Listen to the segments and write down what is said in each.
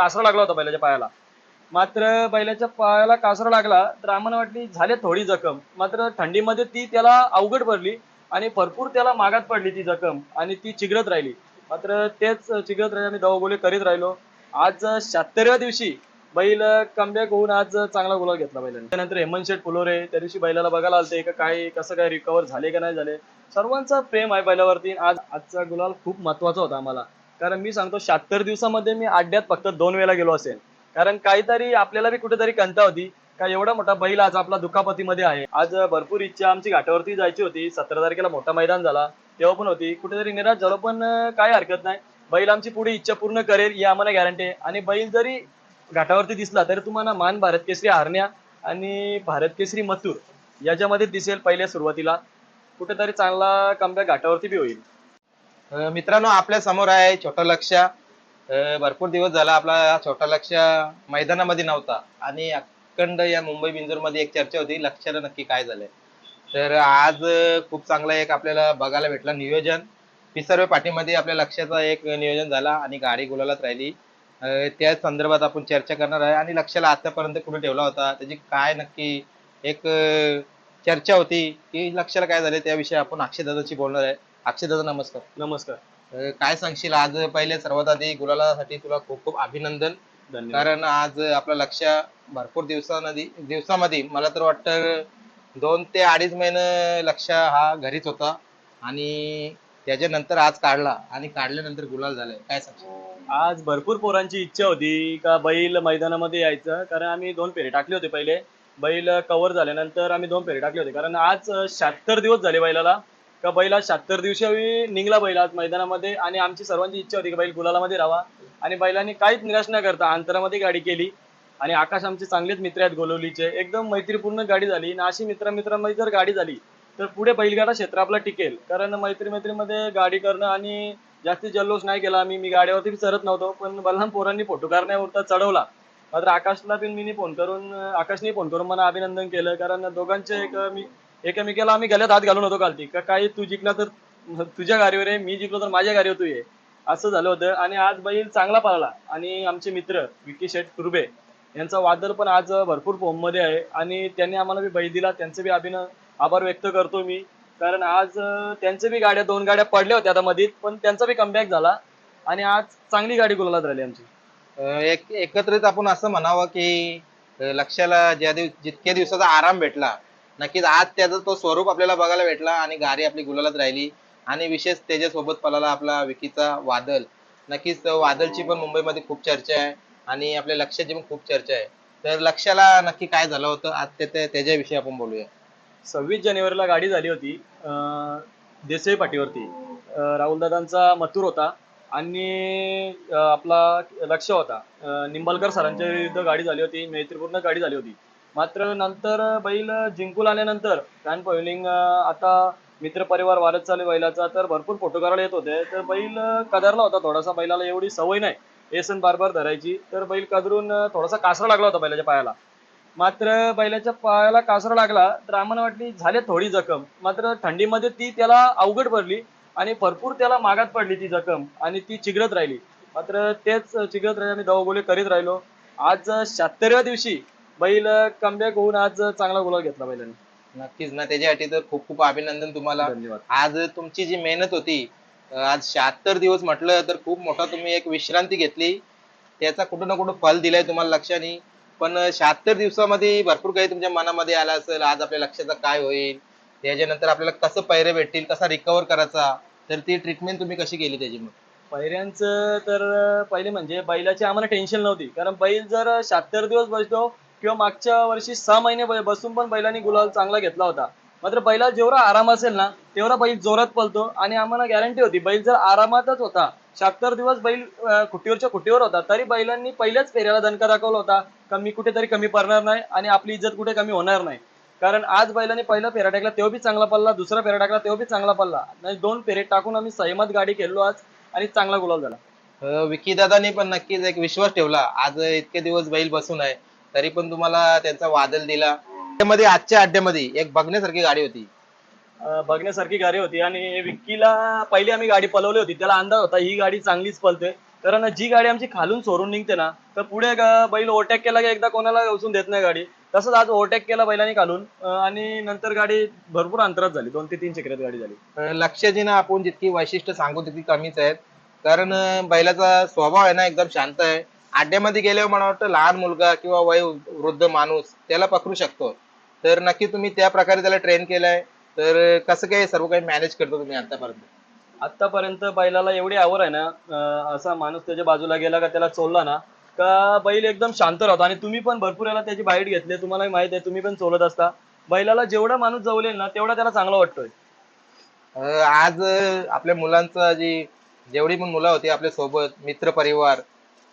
कासरा लागला होता बैलाच्या पायाला. मात्र बैलाच्या पायाला कासरा लागला तर आम्हाला वाटली झाले थोडी जखम. मात्र थंडीमध्ये ती त्याला अवघड पडली आणि भरपूर त्याला मागात पडली ती जखम आणि ती चिघळत राहिली. मात्र तेच चिघळत राहिले आणि दवागोले करीत राहिलो. आज शहात्तरव्या दिवशी बैल कमबॅक होऊन आज चांगला गुलाल घेतला बैलाने. त्यानंतर हेमंत शेठ फुलोरे त्या दिवशी बैलाला बघायला आलते का काय कसं काय रिकवर झाले का नाही झाले. सर्वांचा प्रेम आहे बैलावरती. आज आजचा गुलाल खूप महत्त्वाचा होता आम्हाला. कारण मी सांगतो शहात्तर दिवसामध्ये मी आड्यात फक्त दोन वेळा गेलो असेल. कारण काहीतरी आपल्याला बी कुठेतरी कंता होती का एवढा मोठा बैल आज आपला दुखापतीमध्ये आहे. आज भरपूर इच्छा आमची घाटावरती जायची होती सतरा तारखेला मोठा मैदान झाला तेव्हा पण होती. कुठेतरी निराश झालो पण काही हरकत नाही. बैल आमची पुढे इच्छा पूर्ण करेल ही आम्हाला गॅरंटी आहे. आणि बैल जरी घाटावरती दिसला तरी तुम्हाला मान भारत केसरी हरण्या आणि भारत केसरी मथुर याच्यामध्ये दिसेल पहिल्या सुरुवातीला. कुठेतरी चांगला कमबॅक घाटावरती बी होईल. अ, मित्रांनो आपल्यासमोर आहे छोटा लक्ष भरपूर दिवस झाला आपला हा छोटा लक्ष मैदानामध्ये नव्हता. आणि अखंड या मुंबई बिंजोरमध्ये एक चर्चा होती लक्षाला नक्की काय झालंय. तर आज खूप चांगला एक आपल्याला बघायला भेटला नियोजन. पिसर्वे पाठीमध्ये आपल्या लक्षाचा एक नियोजन झाला आणि गाडी गुलालात राहिली. अ, त्या संदर्भात आपण चर्चा करणार आहे. आणि लक्षाला आतापर्यंत कुठे ठेवला होता? त्याची काय नक्की एक चर्चा होती की लक्षाला काय झाले त्याविषयी आपण अक्षय दादाची बोलणार आहे. अक्षय दादा नमस्कार. नमस्कार. अ, काय सांगशील? आज पहिले सर्वात आधी गुलालासाठी तुला खूप खूप अभिनंदन. धन्यवाद. कारण आज आपलं लक्ष भरपूर दिवसामध्ये दिवसामध्ये मला तर वाटतं दोन ते अडीच महिने लक्ष हा घरीच होता. आणि त्याच्यानंतर आज काढला. आणि काढल्यानंतर गुलाल झालाय. काय सांगशील? आज भरपूर पोरांची इच्छा होती का बैल मैदानामध्ये यायचं. कारण आम्ही दोन फेरे टाकले होते पहिले. बैल कव्हर झाल्यानंतर आम्ही दोन फेरे टाकले होते. कारण आज शहात्तर दिवस झाले बैलाला. का बैला शहात्तर दिवशी निघला बैल आज मैदानामध्ये आणि आमची सर्वांची इच्छा होती की बैल गुलालामध्ये राहावा. आणि बैलांनी काहीच निराश न करता अंतरामध्ये गाडी केली. आणि आकाश आमचे चांगलेच मित्र आहेत गोलवलीचे एकदम मैत्रीपूर्ण गाडी झाली. आणि अशी मित्र मित्रांमध्ये जर गाडी झाली तर पुढे बैलगाडा क्षेत्र आपला टिकेल. कारण मैत्री मैत्रीमध्ये गाडी करणं आणि जास्ती जल्लोष नाही केला मी मी गाड्यावरती चढत नव्हतो पण बलहान पोरांनी फोटो काढण्यावरता चढवला. मात्र आकाशला पण मी फोन करून आकाशने फोन करून मला अभिनंदन केलं. कारण दोघांचे एक मी एकमेकाला आम्ही गल्यात हात घालून होतो कालती. का काही तू जिंकला तर तुझ्या गाडीवर आहे मी जिंकलो तर माझ्या गाडीवर तू ये. असं झालं होतं. आणि आज बैल चांगला पळाला. आणि आमचे मित्र विकी शेठ तुर्बे यांचा वादळ पण आज भरपूर फॉर्ममध्ये आहे. आणि त्यांनी आम्हाला बी बैल दिला. त्यांचे बी अभिन आभार व्यक्त करतो मी. कारण आज त्यांचे बी गाड्या दोन गाड्या पडल्या होत्या आता मधीत. पण त्यांचा बी कमबॅक झाला. आणि आज चांगली गाडी गुलालात राहिली आमची. एक एकत्रित आपण असं म्हणावं की लक्षाला ज्या दिवस जितक्या दिवसाचा आराम भेटला नक्कीच आज त्याचा तो स्वरूप आपल्याला बघायला भेटला आणि गाडी आपली गुलालात राहिली आणि विशेष त्याच्यासोबत पलाला आपला विकीचा वादल. नक्कीच वादलची पण मुंबईमध्ये खूप चर्चा आहे आणि आपल्या लक्षाची पण खूप चर्चा आहे. तर लक्षाला नक्की काय झालं होतं? आज ते- त्याच्याविषयी आपण बोलूया. सव्वीस जानेवारीला गाडी झाली होती देसाई पाटीवरती. राहुल दादांचा मथुर होता. आणि आपला लक्ष होता. अं, निंबाळकर सरांच्या विरुद्ध गाडी झाली होती मैत्रीपूर्ण गाडी झाली होती. मात्र नंतर बैल जिंकून आल्यानंतर फॅन पॉइलिंग आता मित्र परिवार वाढत चालू बैलाचा तर भरपूर फोटो काढायला येत होते. तर बैल कदरला होता थोडासा बैलाला एवढी सवय नाही. एसन बार बार धरायची. तर बैल कदरून थोडासा कासरा लागला होता बैलाच्या पायाला. मात्र बैलाच्या पायाला कासरा लागला तर आम्हाला वाटली झाले थोडी जखम. मात्र थंडीमध्ये ती त्याला अवघड पडली. आणि भरपूर त्याला मागात पडली ती जखम आणि ती चिघळत राहिली. मात्र तेच चिघळत राहिले आम्ही दवागोले करीत राहिलो. आज शहात्तरव्या दिवशी बैल कमबॅक होऊन आज चांगला गुलाल घेतला बैलाने. नक्कीच ना त्याच्यासाठी तर खूप खूप अभिनंदन तुम्हाला. धन्यवाद. आज तुमची जी मेहनत होती आज शहात्तर दिवस म्हटलं तर खूप मोठा तुम्ही एक विश्रांती घेतली. त्याचा कुठं ना कुठं फल दिलंय तुम्हाला लक्षाने. पण शहात्तर दिवसामध्ये भरपूर काही तुमच्या मनामध्ये आलं असेल आज आपल्या लक्षाचा काय होईल? त्याच्यानंतर आपल्याला कसं पैरे भेटतील कसा रिकवर करायचा? तर ती ट्रीटमेंट तुम्ही कशी केली त्याची मग पहिऱ्यांचं तर पहिले म्हणजे बैलाची आम्हाला टेन्शन नव्हती. कारण बैल जर शहात्तर दिवस बसतो किंवा मागच्या वर्षी सहा महिने बै- बसून पण बैलांनी गुलाल चांगला घेतला होता. मात्र बैला जेवढा आराम असेल ना तेवढा बैल जोरात पळतो आणि आम्हाला गॅरंटी होती बैल जर आरामातच होता शहात्तर दिवस बैल अं, खुटीवरच्या खुटीवर होता तरी बैलांनी पहिल्याच फेऱ्याला दणका दाखवला होता का मी कुठेतरी कमी पडणार नाही आणि आपली इज्जत कुठे कमी होणार नाही. कारण आज बैलांनी पहिला फेरा टाकला तेव्हा बी चांगला पडला दुसरा फेरा टाकला तेव्हा बी चांगला पडला. आणि दोन फेरे टाकून आम्ही सहमत गाडी खेळलो आज आणि चांगला गुलाल झाला. अं, विकी दादानी पण नक्कीच एक विश्वास ठेवला. आज इतके दिवस बैल बसून आहे तरी पण तुम्हाला त्यांचा वादल दिला. त्यामध्ये आजच्या अड्ड्यामध्ये एक बघण्यासारखी गाडी होती. अं, बघण्यासारखी गाडी होती आणि विक्कीला पहिली आम्ही गाडी पलवली होती. त्याला अंदाज होता ही गाडी चांगलीच पलते कारण जी गाडी आमची खालून सोडून निघते ना तर पुढे ग- बैल ओव्हरटेक केला की एकदा कोणाला उचून देत नाही गाडी. तसंच आज ओव्हरटेक केला बैलांनी खालून अं, आणि नंतर गाडी भरपूर अंतरात झाली. दोन ते तीन चक्रात गाडी झाली. अं, लक्षाची ना आपण जितकी वैशिष्ट्य सांगू तितकी कमीच आहेत. कारण बैलाचा स्वभाव आहे ना एकदम शांत आहे. आड्यामध्ये गेल्यावर मला वाटतं लहान मुलगा किंवा वय वृद्ध माणूस त्याला पकडू शकतो. तर नक्की तुम्ही त्या प्रकारे त्याला ट्रेन केलाय. तर कसं काय सर्व काही मॅनेज करतो तुम्ही आतापर्यंत? आतापर्यंत बैलाला एवढी आवड आहे ना असा माणूस त्याच्या बाजूला गेला का त्याला चोलला ना का बैल एकदम शांत राहतो? आणि तुम्ही पण भरपूर याला त्याची बाईट घेतली तुम्हाला माहीत आहे तुम्ही पण चोलत असता. बैलाला जेवढा माणूस जवळेल ना तेवढा त्याला चांगला वाटतोय. अं, आज अं, आपल्या मुलांचा जी जेवढी पण मुलं होती आपल्यासोबत मित्र परिवार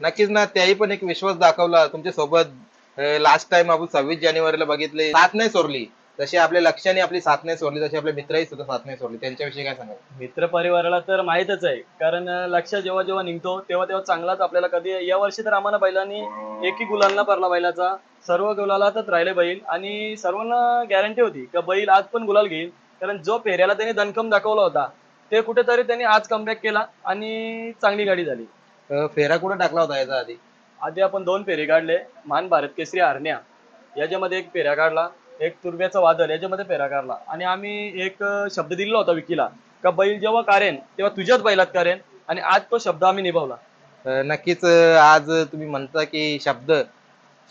नक्कीच ना त्याही पण एक विश्वास दाखवला. तुमच्यासोबत लास्ट टाइम आपण सव्वीस जानेवारीला बघितले साथ नाही सोडली. तशी आपल्या लक्षाने आपली साथ नाही सोडली तशी आपल्या मित्रही सुद्धा साथ नाही सोडली. त्यांच्याविषयी काय सांगाल? मित्र परिवाराला तर माहीतच आहे. कारण लक्ष जेव्हा जेव्हा निघतो तेव्हा तेव्हा चांगलाच आपल्याला कधी या वर्षी तर आम्हाला बैलांनी एकही गुलाल न पडला बैलाचा. सर्व गुलालातच राहिले बैल आणि सर्वांना गॅरंटी होती का बैल आज पण गुलाल घेईल. कारण जो पेऱ्याला त्यांनी दणकम दाखवला होता ते कुठेतरी त्यांनी आज कमबॅक केला आणि चांगली गाडी झाली. फेरा कुठे टाकला होता याचा आधी? आधी आपण दोन फेरे काढले. मान भारत केसरी हरण्या याच्यामध्ये एक फेऱ्या काढला. एक तुर्ब्याचा वादळ याच्यामध्ये फेरा काढला. आणि आम्ही एक शब्द दिलेला होता विकीला का बैल जेव्हा कारेन तेव्हा तुझ्याच बैलात कारेन आणि आज तो शब्द आम्ही निभावला. अं, नक्कीच अं, आज तुम्ही म्हणता की शब्द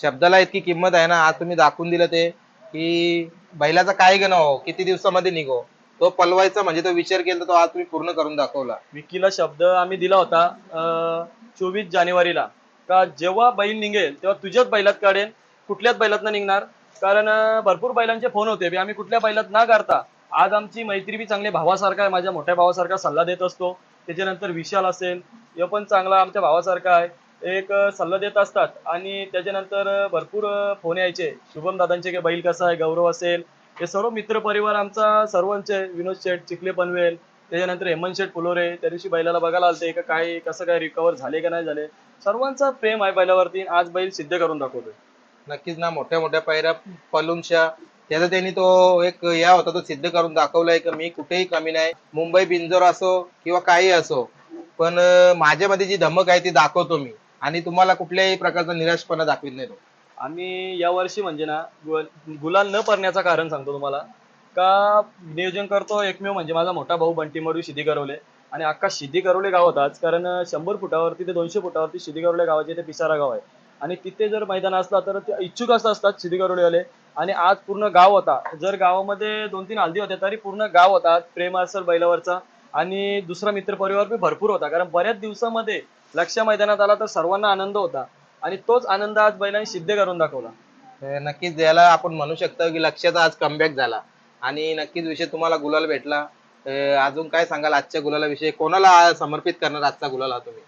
शब्दाला इतकी किंमत आहे ना आज तुम्ही दाखवून दिलं ते की बैलाचा काय गण हो किती दिवसामध्ये निघो तो पलवायचा म्हणजे तो विचार केला तो आज तुम्ही पूर्ण करून दाखवला. विकीला शब्द आम्ही दिला होता चोवीस जानेवारीला का जेव्हा बैल निघेल तेव्हा तुझ्याच बैलात काढेन कुठल्याच बैलात न निघणार कारण भरपूर बैलांचे फोन होते. आम्ही कुठल्या बैलात ना करता आज आमची मैत्री बी चांगली भावासारखा आहे. माझ्या मोठ्या भावासारखा सल्ला देत असतो. त्याच्यानंतर विशाल असेल हे पण चांगला आमच्या भावासारखा आहे. एक सल्ला देत असतात. आणि त्याच्यानंतर भरपूर फोन यायचे. शुभम दादांचे की बैल कसा आहे गौरव असेल. हे सर्व मित्र परिवार आमचा सर्वांचे. विनोद शेठ चिखले पनवेल. त्याच्यानंतर हेमंत शेठ फुलोरे त्या दिवशी बैलाला बघायला आलते का काय कसं काय रिकवर झाले का नाही झाले? सर्वांचा प्रेम आहे बैलावरती. आज बैल सिद्ध करून दाखवतोय. नक्कीच ना मोठ्या मोठ्या पायऱ्या पलूनच्या. त्याचा त्यांनी तो एक या होता तो सिद्ध करून दाखवलाय की मी कुठेही कमी नाही. मुंबई बिंजोर असो किंवा काही असो पण माझ्यामध्ये जी धमक आहे ती दाखवतो मी. आणि तुम्हाला कुठल्याही प्रकारचा निराशपणा दाखवित नाही तो. आम्ही या वर्षी म्हणजे ना गुलाल न पडण्याचं कारण सांगतो तुम्हाला. का नियोजन करतो एकमेव म्हणजे माझा मोठा भाऊ बंटी मडू शिदी करवले आणि अख्खा शिदी करवले गाव होताच कारण शंभर फुटावरती ते दोनशे फुटावरती शिदी करवले गावाचे ते पिसारा गाव आहे. आणि तिथे जर मैदान असला तर ते इच्छुक असं असतात शिदी करवलेवाले आणि आज पूर्ण गाव होता. जर गावामध्ये दोन तीन हल्दी होत्या तरी पूर्ण गाव होता. प्रेम असेल बैलावरचा. आणि दुसरा मित्र परिवार बी भरपूर होता. कारण बऱ्याच दिवसामध्ये लक्ष मैदानात आला तर सर्वांना आनंद होता. आणि तोच आनंद आज बैलांनी सिद्ध करून दाखवला. नक्कीच ज्याला आपण म्हणू शकतो की लक्षाचा आज कमबॅक झाला. आणि नक्कीच विषय तुम्हाला गुलाल भेटला. अजून काय सांगाल आजच्या गुलाला विषयी कोणाला समर्पित करणार आजचा गुलाल हा तुम्ही?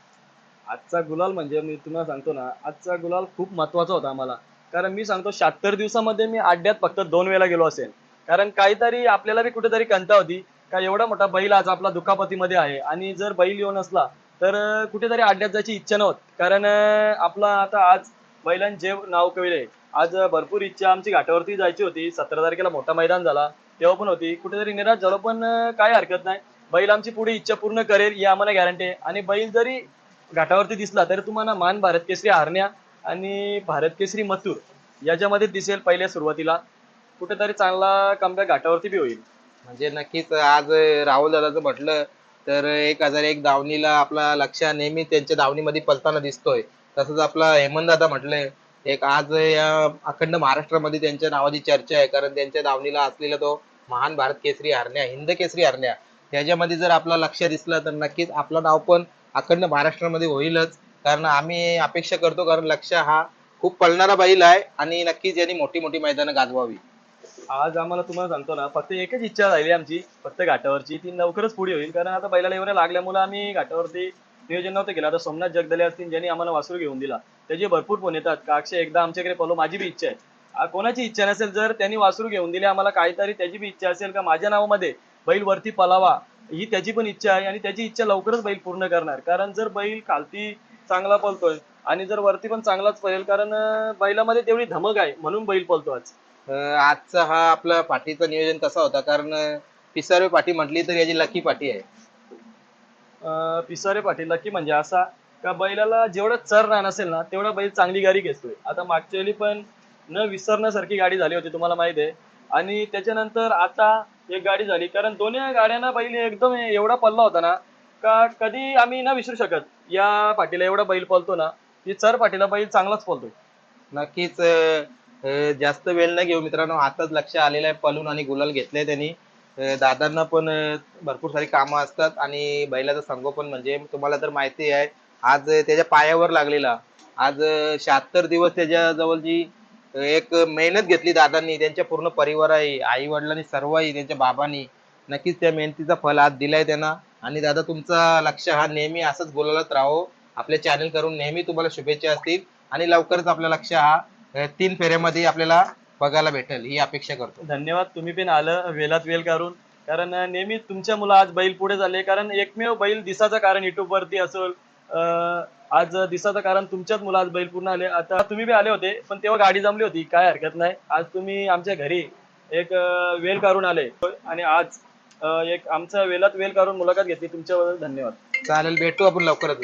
आजचा गुलाल म्हणजे मी तुम्हाला सांगतो ना आजचा गुलाल खूप महत्त्वाचा होता आम्हाला. कारण मी सांगतो शहात्तर दिवसामध्ये मी आड्यात फक्त दोन वेळा गेलो असेल. कारण काहीतरी आपल्याला बी कुठेतरी कंता होती का एवढा मोठा बैल आज आपला दुखापतीमध्ये आहे. आणि जर बैल येऊन असला तर कुठेतरी आड्यात जायची इच्छा नव्हती. कारण आपला आता आज बैलांचे नाव कविले आज भरपूर इच्छा आमची घाटावरती जायची होती. सतरा तारखेला मोठा मैदान झाला तेव्हा पण होती. कुठेतरी निराश झालो पण काही काय हरकत नाही. बैल आमची पुढे इच्छा पूर्ण करेल ही आम्हाला गॅरंटी आहे. आणि बैल जरी घाटावरती दिसला तर तुम्हाला मान भारत केसरी हरण्या आणि भारत केसरी मथुर याच्यामध्ये दिसेल पहिल्या सुरुवातीला. कुठेतरी चांगला कमबॅक घाटावरती बी होईल. म्हणजे नक्कीच आज राहुल दादाचं म्हटलं तर एक हजार एक धावणीला आपला लक्ष नेहमी त्यांच्या धावणीमध्ये पलताना दिसतोय. तसंच आपला हेमंत दादा म्हटलंय एक आज या अखंड महाराष्ट्रामध्ये त्यांच्या नावाची चर्चा आहे. कारण त्यांच्या दावणीला असलेला तो महान भारत केसरी हरण्या हिंद केसरी हरण्या याच्यामध्ये जर आपला लक्ष दिसला तर नक्कीच आपलं नाव पण अखंड महाराष्ट्रामध्ये होईलच. कारण आम्ही अपेक्षा करतो कारण लक्ष हा खूप पळणारा बैल आहे आणि नक्कीच यांनी मोठी मोठी मैदानं गाजवावी. आज आम्हाला तुम्हाला सांगतो ना फक्त एकच इच्छा राहिली आमची फक्त घाटावरची. ती लवकरच पुढे होईल कारण आता बैलाला एवढ्या लागल्यामुळे आम्ही घाटावरती नियोजन नव्हतं केलं. आता सोमनाथ जगदले असतील ज्यांनी आम्हाला वासरू घेऊन दिला त्याचे भरपूर फोन येतात. का अक्षय एकदा आमच्याकडे पलो माझी बी इच्छा आहे. कोणाची इच्छा नसेल जर त्यांनी वासरू घेऊन दिले आम्हाला काहीतरी त्याची बी इच्छा असेल का माझ्या नावामध्ये बैल वरती पलावा. ही त्याची पण इच्छा आहे आणि त्याची इच्छा लवकरच बैल पूर्ण करणार. कारण जर बैल खालती चांगला पळतोय आणि जर वरती पण चांगलाच पळेल कारण बैलामध्ये तेवढी धमक आहे म्हणून बैल पळतो आज. आजचा हा आपला पाठीचं नियोजन कसा होता कारण पिसारे पाठी म्हटली तर याची लकी पाठी आहे. पिसारे पाटील की म्हणजे असा का बैलाला जेवढं चर रान असेल ना तेवढा बैल चांगली गाडी घेतोय. आता मागच्या वेळी पण न विसरण्यासारखी गाडी झाली होती तुम्हाला माहिती आहे. आणि त्याच्यानंतर आता एक गाडी झाली. कारण दोन्ही गाड्यांना बैल एकदम एवढा पल्ला होता ना का कधी आम्ही न विसरू शकत. या पाठीला एवढा बैल पळतो ना की चर पाठीला बैल चांगलाच पळतो नक्कीच अं, जास्त वेळ न घेऊ मित्रांनो आताच लक्ष आलेलं आहे पलून आणि गुलाल घेतलंय त्यांनी. अं, दादांना पण अं, भरपूर सारी कामं असतात आणि बैलाचं संगोपन म्हणजे तुम्हाला तर माहिती आहे आज त्याच्या पायावर लागलेला. आज शहात्तर दिवस त्याच्याजवळ जी एक मेहनत घेतली दादांनी त्यांच्या पूर्ण परिवाराही आई वडिलांनी सर्वही त्यांच्या बाबांनी. नक्कीच त्या मेहनतीचा फल आज दिलाय त्यांना. आणि दादा तुमचा लक्ष हा नेहमी असंच बोलायलाच राहो. आपल्या चॅनल करून नेहमी तुम्हाला शुभेच्छा असतील. आणि लवकरच आपला लक्ष हा तीन फेऱ्यामध्ये आपल्याला बघायला भेटेल. ही अपेक्षा करतो. धन्यवाद. तुम्ही पण आलं वेलात वेल करून कारण नेहमी तुमच्या मुलं आज बैल पुढे झाले कारण एकमेव बैल दिसाचं कारण युट्यूब वरती असेल. आज दिसाचं कारण तुमच्याच मुलं आज बैल पूर्ण आले. आता तुम्ही बी आले होते पण तेव्हा गाडी जमली होती काय हरकत नाही. आज तुम्ही आमच्या घरी एक वेल काढून आले. आणि आज एक आमचा वेलात वेल काढून मुलाखत घेतली. तुमच्याबद्दल धन्यवाद. चालेल भेटू आपण लवकरच